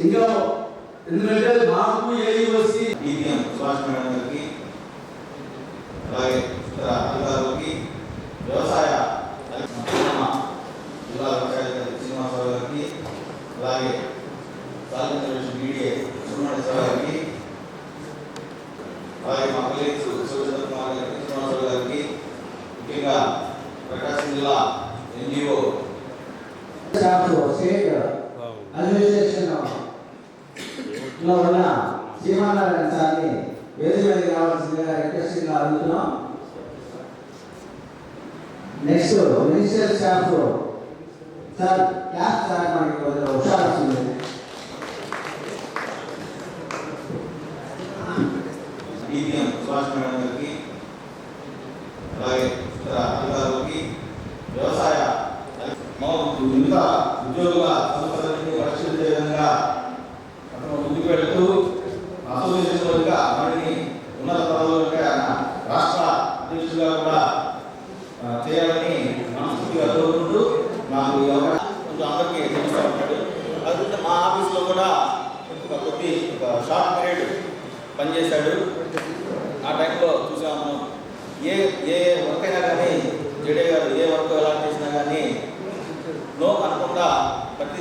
ఇంకా ఎందుకంటే నాకు ఏయుఎస్సి డిపిఎం సుభాష్ మేడం గారికి అలాగే ఇతర అధికారులకి వ్యవసాయ జిల్లా వ్యవసాయ శ్రీనివాసరావు గారికి అలాగే సాధించవలసిన మీడియా సుబ్రహ్మణ్యేశ్వర గారికి అలాగే మా కలీగ్స్ శివచంద్ర కుమార్ గారికి శ్రీనివాసరావు గారికి ముఖ్యంగా ప్రకాశం జిల్లా ఎన్జిఓ అదే ఇలా ఉన్న శ్రీమానారాయణ సార్ని వేరే వేరే కావాల్సిందిగా రిక్వెస్టింగ్ అడుగుతున్నాం. Next minister staff sir class sir మనకి కొంచెం హుషారు వస్తుంది. సుభాష్ మేడం గారికి అలాగే ఇతర అధికారులకి వ్యవసాయ మా మిగతా ఉద్యోగుల సమస్యలన్నీ పరిశీలించే విధంగా పెడుతూ ముందుకు వెళ్తూ అసోసియేషన్గా మరిన్ని ఉన్నత పదవులకి రాష్ట్ర అధ్యక్షులుగా కూడా చేయాలని మనస్ఫూర్తిగా కోరుకుంటూ నాకు ఈ అవకాశం కొంచెం అందరికీ తెలుస్తూ ఉంటాడు కాకపోతే మా ఆఫీస్లో కూడా ఒక కొద్ది ఒక షార్ట్ పీరియడ్ పనిచేశాడు. ఆ టైంలో చూసాము ఏ ఏ వర్క్ అయినా కానీ జడే గారు ఏ వర్క్ ఎలా చేసినా కానీ నో అనుకుండా ప్రతి